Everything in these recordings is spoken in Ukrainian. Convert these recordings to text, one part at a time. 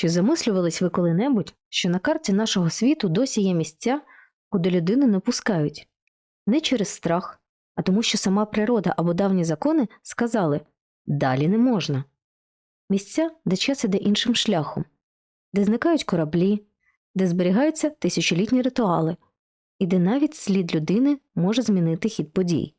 Чи замислювались ви коли-небудь, що на карті нашого світу досі є місця, куди людину не пускають? Не через страх, а тому, що сама природа або давні закони сказали далі не можна. Місця, де час іде іншим шляхом, де зникають кораблі, де зберігаються тисячолітні ритуали, і де навіть слід людини може змінити хід подій.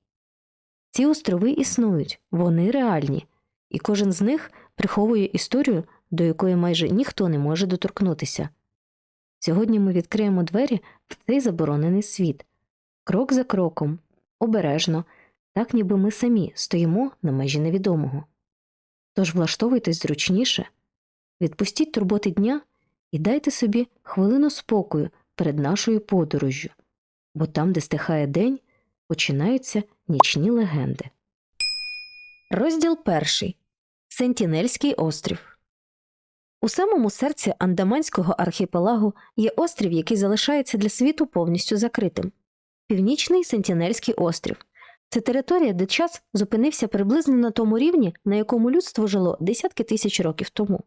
Ці острови існують, вони реальні, і кожен з них приховує історію, до якої майже ніхто не може доторкнутися. Сьогодні ми відкриємо двері в цей заборонений світ, крок за кроком, обережно, так ніби ми самі стоїмо на межі невідомого. Тож влаштовуйтесь зручніше, відпустіть турботи дня і дайте собі хвилину спокою перед нашою подорожжю, бо там, де стихає день, починаються нічні легенди. Розділ перший Сентінельський острів. У самому серці Андаманського архіпелагу є острів, який залишається для світу повністю закритим. Північний Сентінельський острів це територія, де час зупинився приблизно на тому рівні, на якому людство жило десятки тисяч років тому.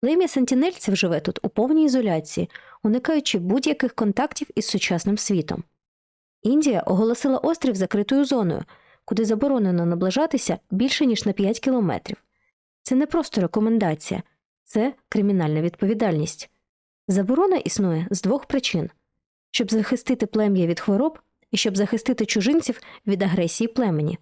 Плем'я сентінельців живе тут у повній ізоляції, уникаючи будь-яких контактів із сучасним світом. Індія оголосила острів закритою зоною, куди заборонено наближатися більше ніж на 5 кілометрів. Це не просто рекомендація, це кримінальна відповідальність. Заборона існує з двох причин щоб захистити плем'я від хвороб і щоб захистити чужинців від агресії племені.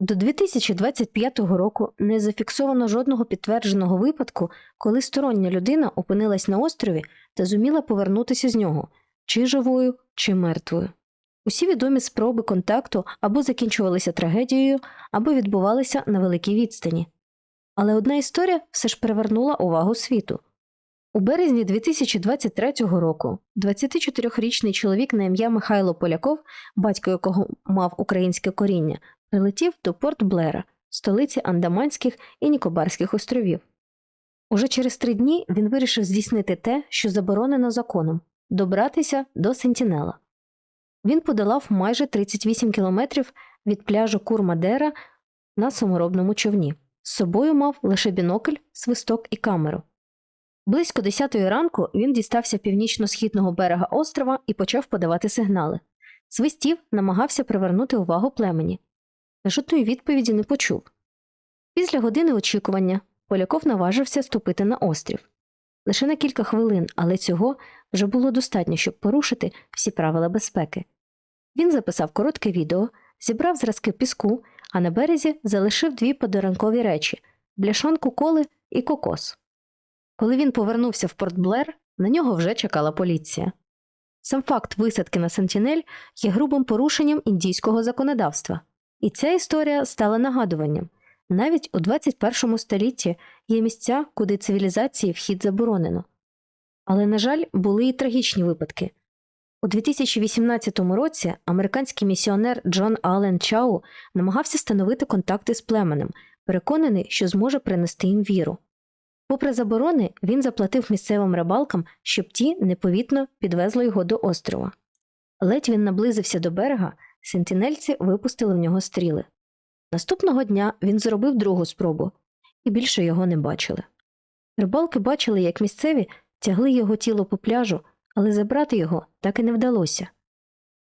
До 2025 року не зафіксовано жодного підтвердженого випадку, коли стороння людина опинилась на острові та зуміла повернутися з нього чи живою, чи мертвою. Усі відомі спроби контакту або закінчувалися трагедією, або відбувалися на великій відстані. Але одна історія все ж привернула увагу світу. У березні 2023 року 24-річний чоловік на ім'я Михайло Поляков, батько якого мав українське коріння, прилетів до Порт Блера, столиці Андаманських і Нікобарських островів. Уже через три дні він вирішив здійснити те, що заборонено законом добратися до Сентінела. Він подолав майже 38 кілометрів від пляжу Курмадера на саморобному човні. З собою мав лише бінокль, свисток і камеру. Близько 10 ранку він дістався північно-східного берега острова і почав подавати сигнали. Свистів намагався привернути увагу племені. Та жодної відповіді не почув. Після години очікування Поляков наважився ступити на острів. Лише на кілька хвилин, але цього вже було достатньо, щоб порушити всі правила безпеки. Він записав коротке відео, зібрав зразки піску, а на березі залишив дві подарункові речі бляшанку коли і кокос. Коли він повернувся в Порт Блер, на нього вже чекала поліція. Сам факт висадки на Сентінель є грубим порушенням індійського законодавства, і ця історія стала нагадуванням. Навіть у 21 столітті є місця, куди цивілізації вхід заборонено. Але, на жаль, були і трагічні випадки. У 2018 році американський місіонер Джон Аллен Чау намагався встановити контакти з племенем, переконаний, що зможе принести їм віру. Попри заборони, він заплатив місцевим рибалкам, щоб ті непомітно підвезли його до острова. Ледь він наблизився до берега, сентінельці випустили в нього стріли. Наступного дня він зробив другу спробу і більше його не бачили. Рибалки бачили, як місцеві тягли його тіло по пляжу, але забрати його так і не вдалося.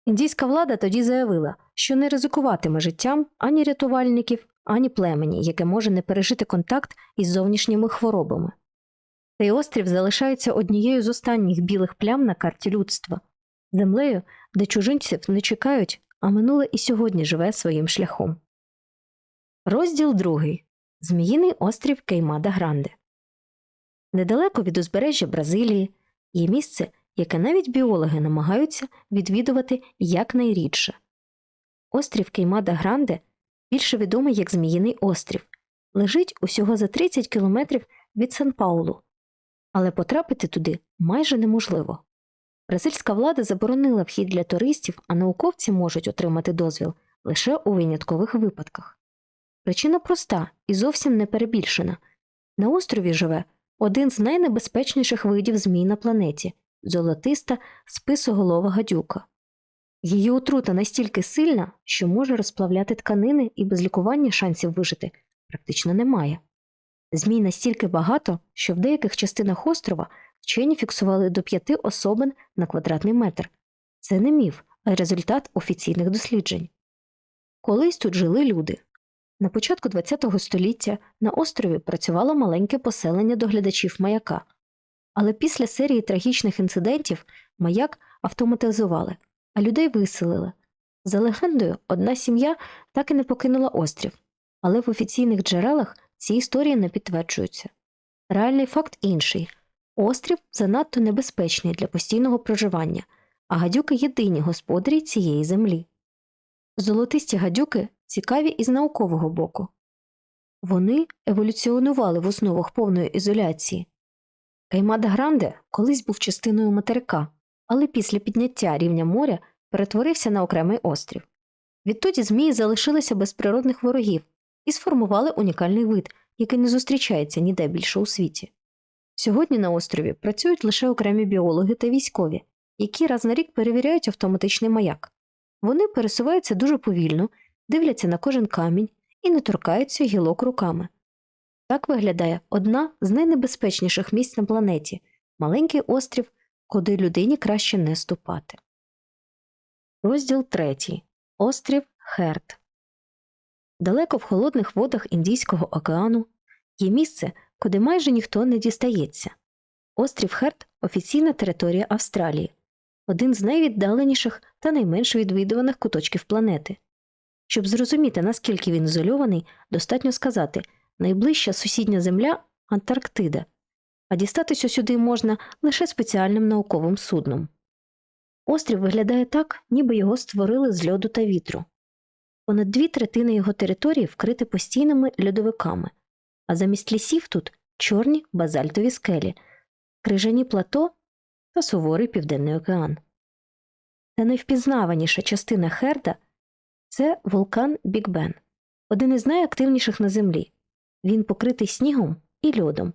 Індійська влада тоді заявила, що не ризикуватиме життям ані рятувальників, ані племені, яке може не пережити контакт із зовнішніми хворобами. Цей острів залишається однією з останніх білих плям на карті людства, землею, де чужинців не чекають, а минуле і сьогодні живе своїм шляхом. Розділ другий Зміїний острів Кеймада Гранде. Недалеко від узбережжя Бразилії є місце, яке навіть біологи намагаються відвідувати якнайрідше. Острів Кеймада Гранде більше відомий як Зміїний острів, лежить усього за 30 кілометрів від Сан Паулу, але потрапити туди майже неможливо. Бразильська влада заборонила вхід для туристів, а науковці можуть отримати дозвіл лише у виняткових випадках. Причина проста і зовсім не перебільшена на острові живе один з найнебезпечніших видів змій на планеті золотиста списоголова гадюка. Її отрута настільки сильна, що може розплавляти тканини і без лікування шансів вижити практично немає. Змій настільки багато, що в деяких частинах острова вчені фіксували до п'яти особин на квадратний метр. Це не міф, а результат офіційних досліджень. Колись тут жили люди. На початку ХХ століття на острові працювало маленьке поселення доглядачів маяка, але після серії трагічних інцидентів маяк автоматизували, а людей виселили. За легендою, одна сім'я так і не покинула острів, але в офіційних джерелах ці історії не підтверджуються. Реальний факт інший острів занадто небезпечний для постійного проживання, а гадюки єдині господарі цієї землі. Золотисті гадюки цікаві із наукового боку. Вони еволюціонували в основах повної ізоляції. Каймада Гранде колись був частиною материка, але після підняття рівня моря перетворився на окремий острів. Відтоді змії залишилися без природних ворогів і сформували унікальний вид, який не зустрічається ніде більше у світі. Сьогодні на острові працюють лише окремі біологи та військові, які раз на рік перевіряють автоматичний маяк. Вони пересуваються дуже повільно, дивляться на кожен камінь і не торкаються гілок руками. Так виглядає одна з найнебезпечніших місць на планеті маленький острів, куди людині краще не ступати. Розділ третій. Острів Херт. Далеко в холодних водах Індійського океану є місце, куди майже ніхто не дістається. Острів Херт офіційна територія Австралії, один з найвіддаленіших та найменш відвідуваних куточків планети. Щоб зрозуміти, наскільки він ізольований, достатньо сказати найближча сусідня земля Антарктида, а дістатися сюди можна лише спеціальним науковим судном. Острів виглядає так, ніби його створили з льоду та вітру. Понад дві третини його території вкриті постійними льодовиками, а замість лісів тут чорні базальтові скелі, крижані плато та суворий південний океан. Та найвпізнаваніша частина Херда це вулкан Біг Бен, один із найактивніших на землі. Він покритий снігом і льодом,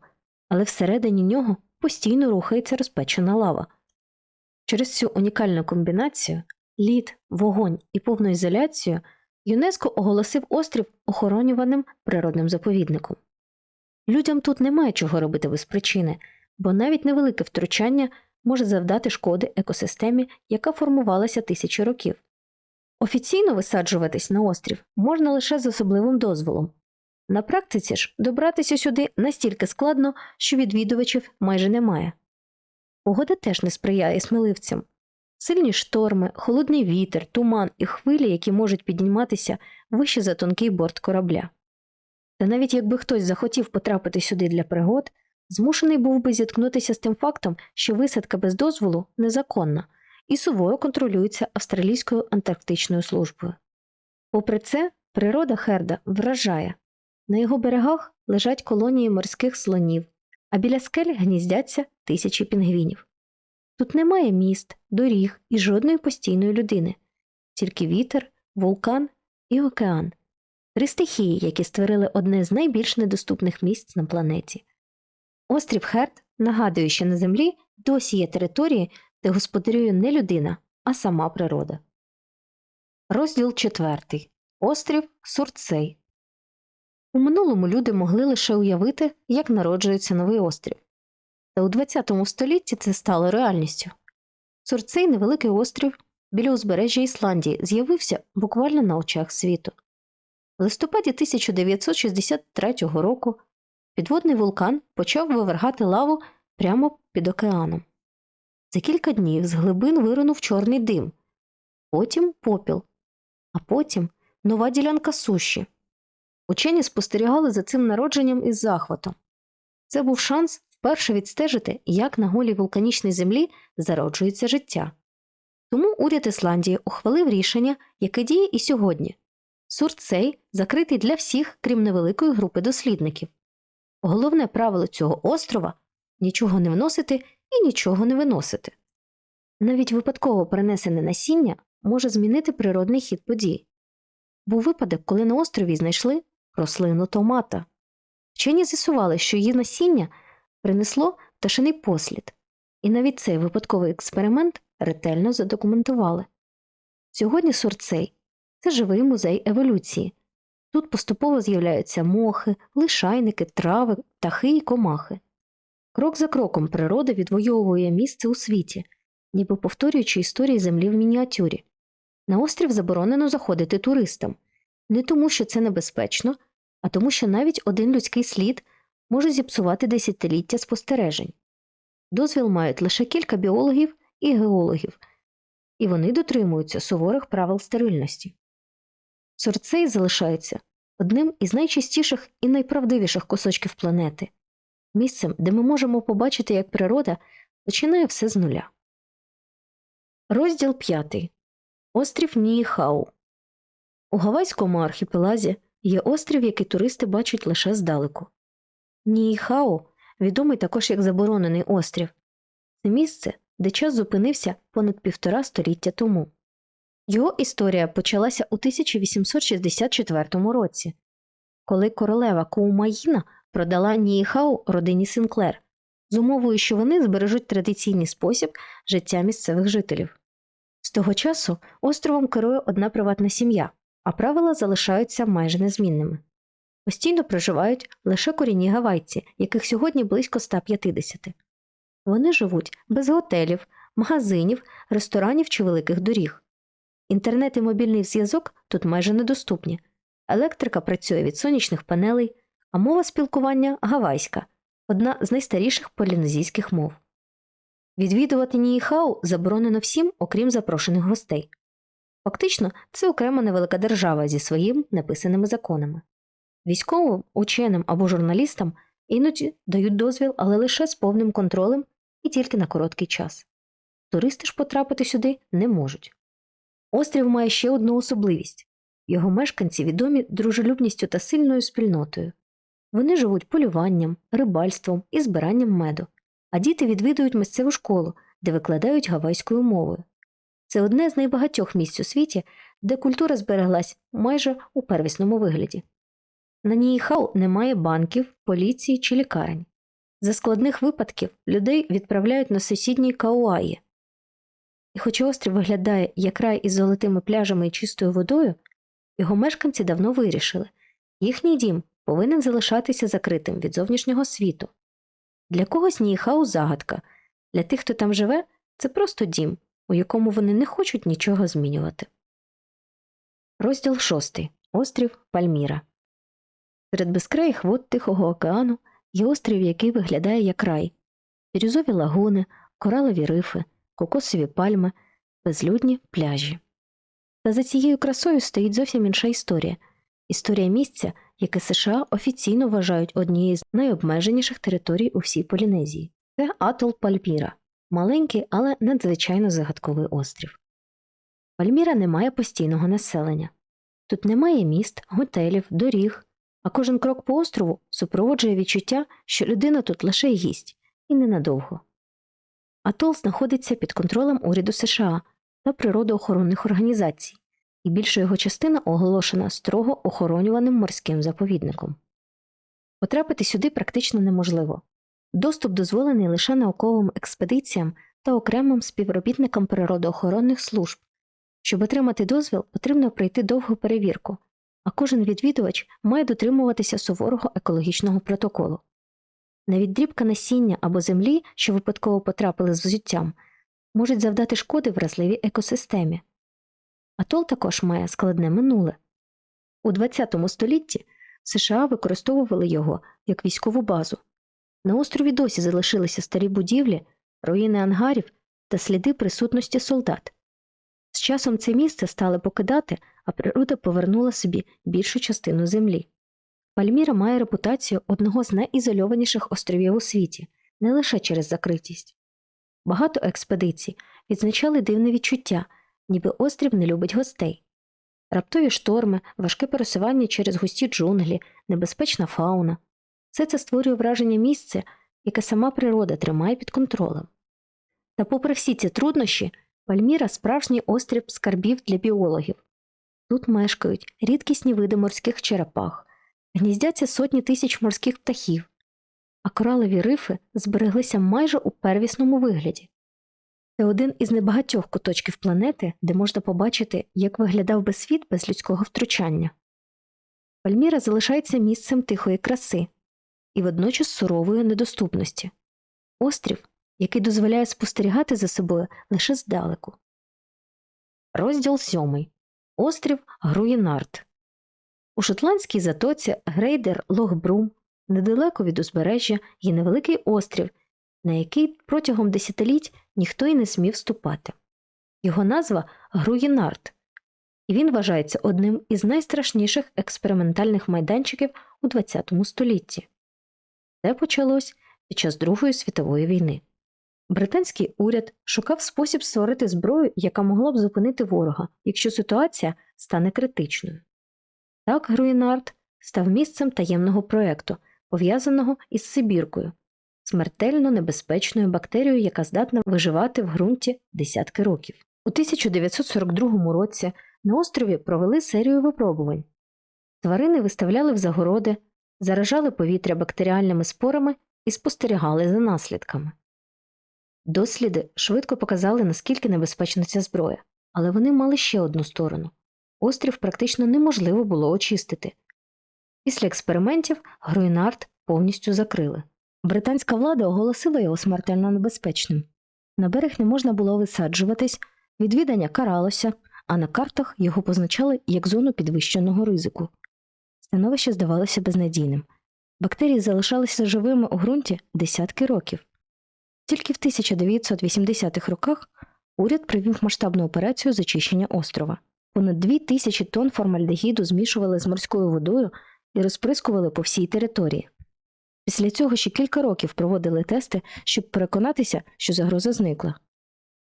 але всередині нього постійно рухається розпечена лава. Через цю унікальну комбінацію лід, вогонь і повну ізоляцію ЮНЕСКО оголосив острів охоронюваним природним заповідником. Людям тут немає чого робити без причини, бо навіть невелике втручання може завдати шкоди екосистемі, яка формувалася тисячі років. Офіційно висаджуватись на острів можна лише з особливим дозволом. На практиці ж добратися сюди настільки складно, що відвідувачів майже немає. Погода теж не сприяє сміливцям. Сильні шторми, холодний вітер, туман і хвилі, які можуть підніматися вище за тонкий борт корабля. Та навіть якби хтось захотів потрапити сюди для пригод, змушений був би зіткнутися з тим фактом, що висадка без дозволу незаконна і суворо контролюється Австралійською антарктичною службою. Попри це, природа Херда вражає на його берегах лежать колонії морських слонів, а біля скель гніздяться тисячі пінгвінів. Тут немає міст, доріг і жодної постійної людини, тільки вітер, вулкан і океан три стихії, які створили одне з найбільш недоступних місць на планеті. Острів Херт нагадує, що на землі досі є території, де господарює не людина, а сама природа. Розділ 4. Острів Сурцей. У минулому люди могли лише уявити, як народжується новий острів. Та у ХХ столітті це стало реальністю. Сурцей невеликий острів біля узбережжя Ісландії з'явився буквально на очах світу. В листопаді 1963 року підводний вулкан почав вивергати лаву прямо під океаном. За кілька днів з глибин виринув чорний дим, потім попіл, а потім нова ділянка суші. Учені спостерігали за цим народженням із захватом. Це був шанс вперше відстежити, як на голій вулканічній землі зароджується життя. Тому уряд Ісландії ухвалив рішення, яке діє і сьогодні. Сурцей закритий для всіх, крім невеликої групи дослідників. Головне правило цього острова нічого не вносити і нічого не виносити. Навіть випадково перенесене насіння може змінити природний хід подій. Був випадок, коли на острові знайшли рослину томата. Вчені з'ясували, що її насіння принесло пташиний послід, і навіть цей випадковий експеримент ретельно задокументували. Сьогодні Сурцей це живий музей еволюції, Тут поступово з'являються мохи, лишайники, трави, птахи і комахи. Крок за кроком природа відвоює місце у світі, ніби повторюючи історії землі в мініатюрі. На острів заборонено заходити туристам не тому, що це небезпечно, а тому, що навіть один людський слід може зіпсувати десятиліття спостережень. Дозвіл мають лише кілька біологів і геологів, і вони дотримуються суворих правил стерильності. Сорцей залишається одним із найчастіших і найправдивіших кусочків планети, місцем, де ми можемо побачити, як природа починає все з нуля. Розділ 5. Острів Ніїхау. У Гавайському архіпелазі є острів, який туристи бачать лише здалеку. Ніїхау відомий також як заборонений острів. Це місце, де час зупинився понад півтора століття тому. Його історія почалася у 1864 році, коли королева Коумаїна продала Ніїхау родині Синклер з умовою, що вони збережуть традиційний спосіб життя місцевих жителів. З того часу островом керує одна приватна сім'я, а правила залишаються майже незмінними. Постійно проживають лише корінні гавайці, яких сьогодні близько 150. Вони живуть без готелів, магазинів, ресторанів чи великих доріг. Інтернет і мобільний зв'язок тут майже недоступні. Електрика працює від сонячних панелей, а мова спілкування гавайська одна з найстаріших полінезійських мов. Відвідувати Ніїхау заборонено всім, окрім запрошених гостей. Фактично, це окрема невелика держава зі своїми неписаними законами. Військовим, ученим або журналістам іноді дають дозвіл, але лише з повним контролем і тільки на короткий час. Туристи ж потрапити сюди не можуть. Острів має ще одну особливість його мешканці відомі дружелюбністю та сильною спільнотою. Вони живуть полюванням, рибальством і збиранням меду, а діти відвідують місцеву школу, де викладають гавайською мовою. Це одне з найбагатьох місць у світі, де культура збереглась майже у первісному вигляді. На Ніїхау немає банків, поліції чи лікарень. За складних випадків людей відправляють на сусідній Кауаї. І хоча острів виглядає як рай із золотими пляжами і чистою водою, його мешканці давно вирішили їхній дім повинен залишатися закритим від зовнішнього світу. Для когось Ніїхау загадка, для тих, хто там живе, це просто дім, у якому вони не хочуть нічого змінювати. Розділ 6. Острів Пальміра. Серед безкраїх вод Тихого океану є острів, який виглядає як рай, бірюзові лагуни, коралові рифи, кокосові пальми, безлюдні пляжі. Та за цією красою стоїть зовсім інша історія історія місця, яке США офіційно вважають однією з найобмеженіших територій у всій Полінезії. Це Атол Пальміра, маленький, але надзвичайно загадковий острів. Пальміра не має постійного населення. Тут немає міст, готелів, доріг, а кожен крок по острову супроводжує відчуття, що людина тут лише гість і ненадовго. Атол знаходиться під контролем уряду США та природоохоронних організацій, і більша його частина оголошена строго охоронюваним морським заповідником. Потрапити сюди практично неможливо. Доступ дозволений лише науковим експедиціям та окремим співробітникам природоохоронних служб. Щоб отримати дозвіл, потрібно пройти довгу перевірку, а кожен відвідувач має дотримуватися суворого екологічного протоколу. Навіть дрібка насіння або землі, що випадково потрапили з взуттям, можуть завдати шкоди вразливій екосистемі. Атол також має складне минуле. У ХХ столітті США використовували його як військову базу. На острові досі залишилися старі будівлі, руїни ангарів та сліди присутності солдат. З часом це місце стали покидати, а природа повернула собі більшу частину землі. Пальміра має репутацію одного з найізольованіших островів у світі, не лише через закритість. Багато експедицій відзначали дивне відчуття, ніби острів не любить гостей. Раптові шторми, важке пересування через густі джунглі, небезпечна фауна все це створює враження місця, яке сама природа тримає під контролем. Та, попри всі ці труднощі, Пальміра справжній острів скарбів для біологів. Тут мешкають рідкісні види морських черепах, гніздяться сотні тисяч морських птахів, а коралові рифи збереглися майже у первісному вигляді. Це один із небагатьох куточків планети, де можна побачити, як виглядав би світ без людського втручання. Пальміра залишається місцем тихої краси і водночас сурової недоступності. Острів, який дозволяє спостерігати за собою лише здалеку. Розділ сьомий. Острів Груїнард. У шотландській затоці Грейдер Лохбрум недалеко від узбережжя є невеликий острів, на який протягом десятиліть ніхто й не смів ступати. Його назва Груїнард, і він вважається одним із найстрашніших експериментальних майданчиків у ХХ столітті. Це почалось під час Другої світової війни. Британський уряд шукав спосіб створити зброю, яка могла б зупинити ворога, якщо ситуація стане критичною. Так Груїнард став місцем таємного проєкту, пов'язаного із Сибіркою, смертельно небезпечною бактерією, яка здатна виживати в ґрунті десятки років. У 1942 році на острові провели серію випробувань. Тварини виставляли в загороди, заражали повітря бактеріальними спорами і спостерігали за наслідками. Досліди швидко показали, наскільки небезпечна ця зброя, але вони мали ще одну сторону острів практично неможливо було очистити. Після експериментів Груйнард повністю закрили. Британська влада оголосила його смертельно небезпечним. На берег не можна було висаджуватись, відвідання каралося, а на картах його позначали як зону підвищеного ризику. Становище здавалося безнадійним. Бактерії залишалися живими у ґрунті десятки років. Тільки в 1980-х роках уряд провів масштабну операцію з очищення острова. Понад дві тисячі тонн формальдегіду змішували з морською водою і розприскували по всій території. Після цього ще кілька років проводили тести, щоб переконатися, що загроза зникла.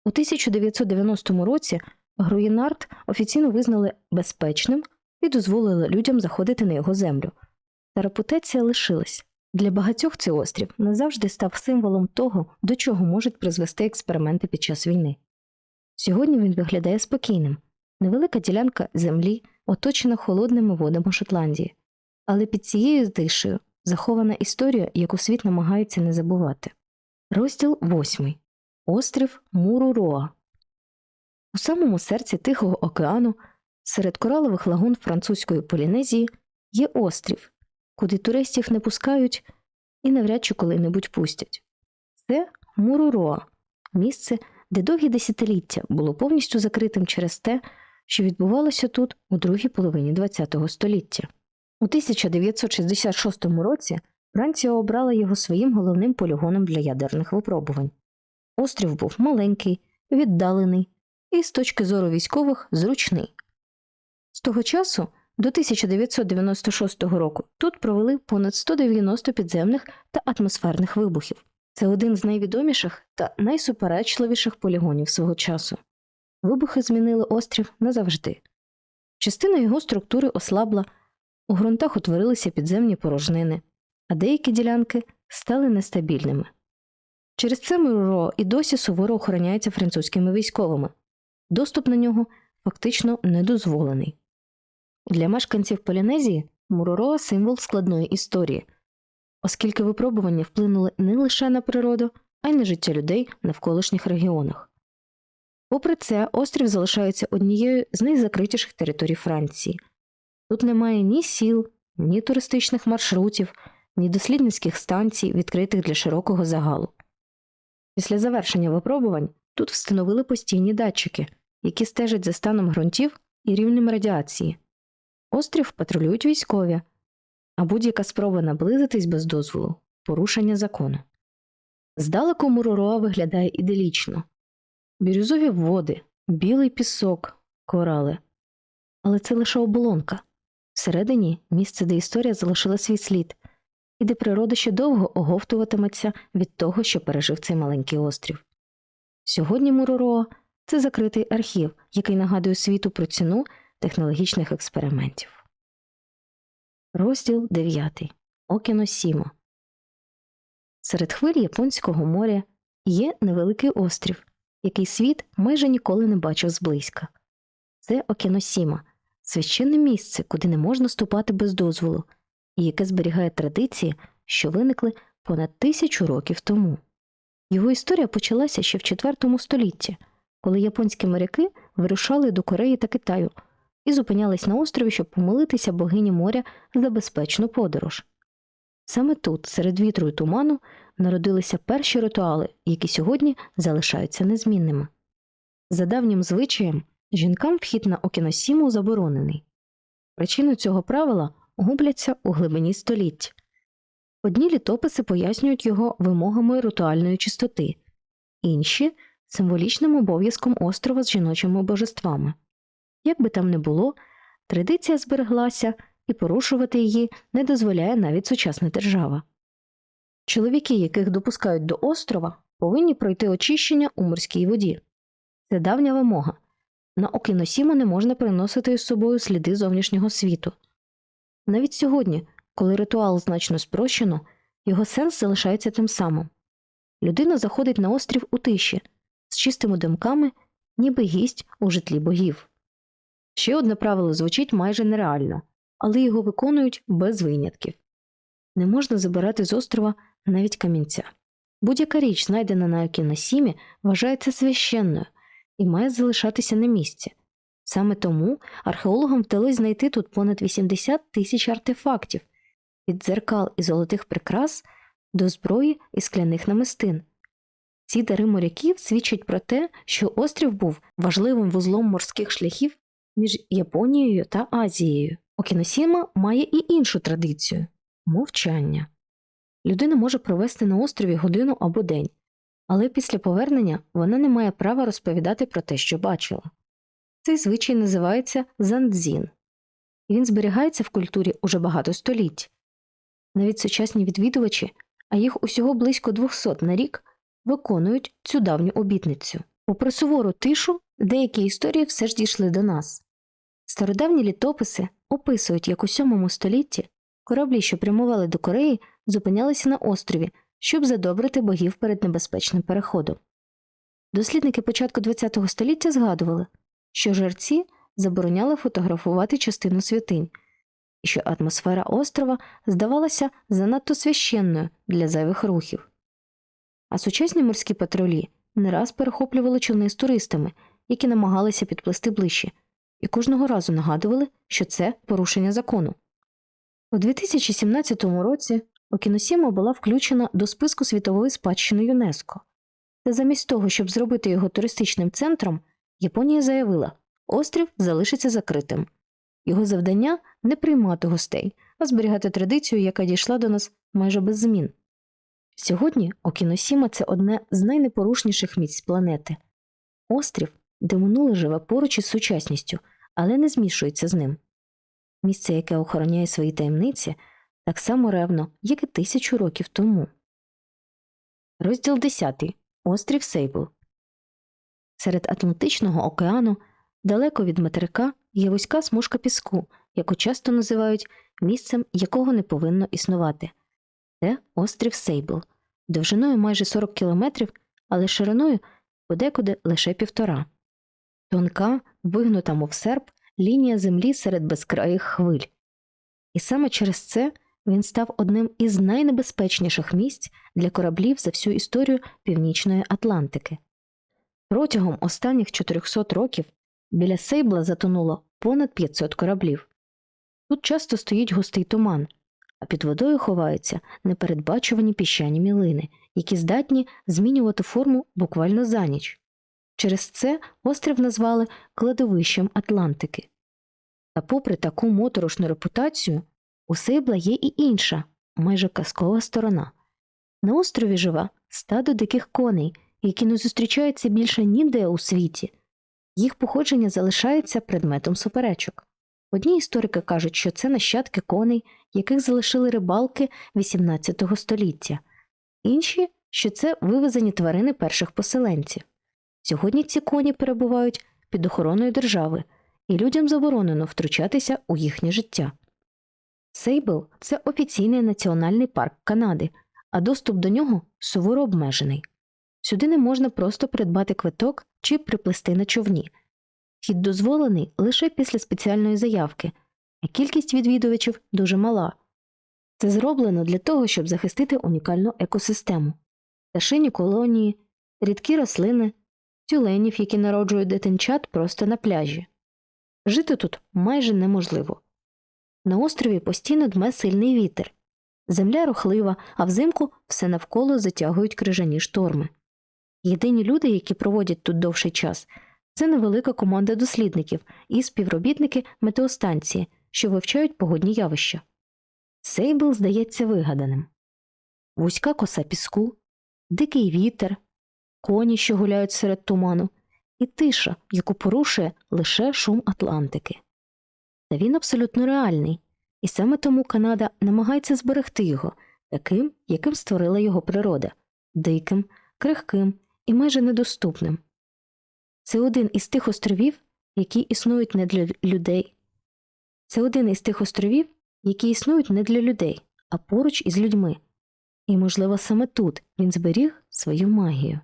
У 1990 році Груїнард офіційно визнали безпечним і дозволили людям заходити на його землю. Та репутація лишилась. Для багатьох цей острів назавжди став символом того, до чого можуть призвести експерименти під час війни. Сьогодні він виглядає спокійним невелика ділянка землі, оточена холодними водами Шотландії, але під цією тишею захована історія, яку світ намагається не забувати. Розділ 8. Острів Муруроа. У самому серці Тихого океану, серед коралових лагун французької Полінезії, є острів, куди туристів не пускають і навряд чи коли-небудь пустять. Це Муруроа, місце, де довгі десятиліття було повністю закритим через те, що відбувалося тут у другій половині ХХ століття. У 1966 році Франція обрала його своїм головним полігоном для ядерних випробувань. Острів був маленький, віддалений і з точки зору військових зручний. З того часу до 1996 року тут провели понад 190 підземних та атмосферних вибухів. Це один з найвідоміших та найсуперечливіших полігонів свого часу. Вибухи змінили острів назавжди. Частина його структури ослабла, у ґрунтах утворилися підземні порожнини, а деякі ділянки стали нестабільними. Через це Муро і досі суворо охороняється французькими військовими. Доступ на нього фактично недозволений. Для мешканців Полінезії Муророа символ складної історії, оскільки випробування вплинули не лише на природу, а й на життя людей в навколишніх регіонах. Попри це, острів залишається однією з найзакритіших територій Франції. Тут немає ні сіл, ні туристичних маршрутів, ні дослідницьких станцій, відкритих для широкого загалу. Після завершення випробувань тут встановили постійні датчики, які стежать за станом ґрунтів і рівнем радіації. Острів патрулюють військові, а будь-яка спроба наблизитись без дозволу порушення закону. Здалеку Муророа виглядає іделічно бірюзові води, білий пісок, корали. Але це лише оболонка. Всередині місце, де історія залишила свій слід, і де природа ще довго оговтуватиметься від того, що пережив цей маленький острів. Сьогодні Муророа це закритий архів, який нагадує світу про ціну технологічних експериментів. Розділ 9. Окіносімо. Серед хвиль Японського моря є невеликий острів, який світ майже ніколи не бачив зблизька. Це Окіносіма, священне місце, куди не можна ступати без дозволу, і яке зберігає традиції, що виникли понад тисячу років тому. Його історія почалася ще в IV столітті, коли японські моряки вирушали до Кореї та Китаю і зупинялись на острові, щоб помолитися богині моря за безпечну подорож. Саме тут, серед вітру і туману, народилися перші ритуали, які сьогодні залишаються незмінними. За давнім звичаєм, жінкам вхід на Окіносіму заборонений. Причини цього правила губляться у глибині століть. Одні літописи пояснюють його вимогами ритуальної чистоти, інші символічним обов'язком острова з жіночими божествами. Як би там не було, традиція збереглася і порушувати її не дозволяє навіть сучасна держава. Чоловіки, яких допускають до острова, повинні пройти очищення у морській воді. Це давня вимога. На Окіносіму не можна приносити з собою сліди зовнішнього світу. Навіть сьогодні, коли ритуал значно спрощено, його сенс залишається тим самим. Людина заходить на острів у тиші, з чистими думками, ніби гість у житлі богів. Ще одне правило звучить майже нереально, але його виконують без винятків. Не можна забирати з острова навіть камінця. Будь-яка річ, знайдена на Окіносімі, вважається священною і має залишатися на місці. Саме тому археологам вдалося знайти тут понад 80 тисяч артефактів від дзеркал і золотих прикрас до зброї і скляних намистин. Ці дари моряків свідчать про те, що острів був важливим вузлом морських шляхів між Японією та Азією. Окіносіма має і іншу традицію мовчання. Людина може провести на острові годину або день, але після повернення вона не має права розповідати про те, що бачила. Цей звичай називається зандзін. Він зберігається в культурі уже багато століть. Навіть сучасні відвідувачі, а їх усього близько 200 на рік, виконують цю давню обітницю. Попри сувору тишу, деякі історії все ж дійшли до нас. Стародавні літописи описують, як у VII столітті кораблі, що прямували до Кореї, зупинялися на острові, щоб задобрити богів перед небезпечним переходом. Дослідники початку ХХ століття згадували, що жерці забороняли фотографувати частину святинь, і що атмосфера острова здавалася занадто священною для зайвих рухів. А сучасні морські патрулі не раз перехоплювали човни з туристами, які намагалися підплисти ближче, і кожного разу нагадували, що це порушення закону. У 2017 році Окіносіма була включена до списку світової спадщини ЮНЕСКО. Та замість того, щоб зробити його туристичним центром, Японія заявила, острів залишиться закритим. Його завдання не приймати гостей, а зберігати традицію, яка дійшла до нас майже без змін. Сьогодні Окіносіма це одне з найнепорушніших місць планети острів, де минуле живе поруч із сучасністю, але не змішується з ним. Місце, яке охороняє свої таємниці, так само ревно, як і тисячу років тому. Розділ 10. Острів Сейбл. Серед Атлантичного океану, далеко від материка, є вузька смужка піску, яку часто називають місцем, якого не повинно існувати. Це острів Сейбл, довжиною майже 40 кілометрів, але шириною подекуди лише півтора. Тонка, вигнута, мов серп, лінія землі серед безкраїх хвиль. І саме через це він став одним із найнебезпечніших місць для кораблів за всю історію Північної Атлантики. Протягом останніх 400 років біля Сейбла затонуло понад 500 кораблів. Тут часто стоїть густий туман, а під водою ховаються непередбачувані піщані мілини, які здатні змінювати форму буквально за ніч. Через це острів назвали кладовищем Атлантики. Та, попри таку моторошну репутацію, у Сейбла є і інша, майже казкова сторона. На острові живе стадо диких коней, які не зустрічаються більше ніде у світі. Їх походження залишається предметом суперечок. Одні історики кажуть, що це нащадки коней, яких залишили рибалки XVIII століття, інші, що це вивезені тварини перших поселенців. Сьогодні ці коні перебувають під охороною держави, і людям заборонено втручатися у їхнє життя. Сейбл це офіційний національний парк Канади, а доступ до нього суворо обмежений. Сюди не можна просто придбати квиток чи приплести на човні. Вхід дозволений лише після спеціальної заявки, а кількість відвідувачів дуже мала. Це зроблено для того, щоб захистити унікальну екосистему, пташині колонії, рідкі рослини, тюленів, які народжують дитинчат просто на пляжі. Жити тут майже неможливо. На острові постійно дме сильний вітер. Земля рухлива, а взимку все навколо затягують крижані шторми. Єдині люди, які проводять тут довший час, це невелика команда дослідників і співробітники метеостанції, що вивчають погодні явища. Сейбл здається вигаданим. Вузька коса піску, дикий вітер, коні, що гуляють серед туману, і тиша, яку порушує лише шум Атлантики. Та він абсолютно реальний, і саме тому Канада намагається зберегти його таким, яким створила його природа диким, крихким і майже недоступним. Це один із тих островів, які існують не для людей. Це один із тих островів, які існують не для людей, а поруч із людьми. І, можливо, саме тут він зберіг свою магію.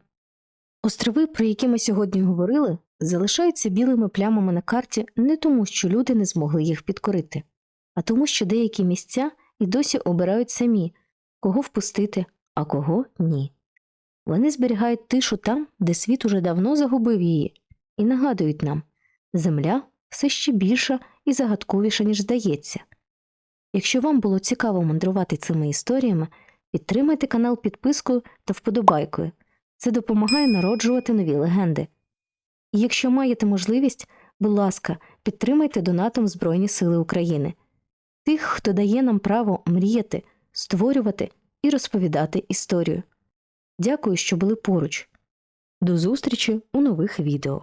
Острови, про які ми сьогодні говорили, залишаються білими плямами на карті не тому, що люди не змогли їх підкорити, а тому, що деякі місця і досі обирають самі, кого впустити, а кого ні. Вони зберігають тишу там, де світ уже давно загубив її, і нагадують нам земля все ще більша і загадковіша, ніж здається. Якщо вам було цікаво мандрувати цими історіями, підтримайте канал підпискою та вподобайкою. Це допомагає народжувати нові легенди. І якщо маєте можливість, будь ласка, підтримайте донатом Збройні Сили України, тих, хто дає нам право мріяти, створювати і розповідати історію. Дякую, що були поруч. До зустрічі у нових відео.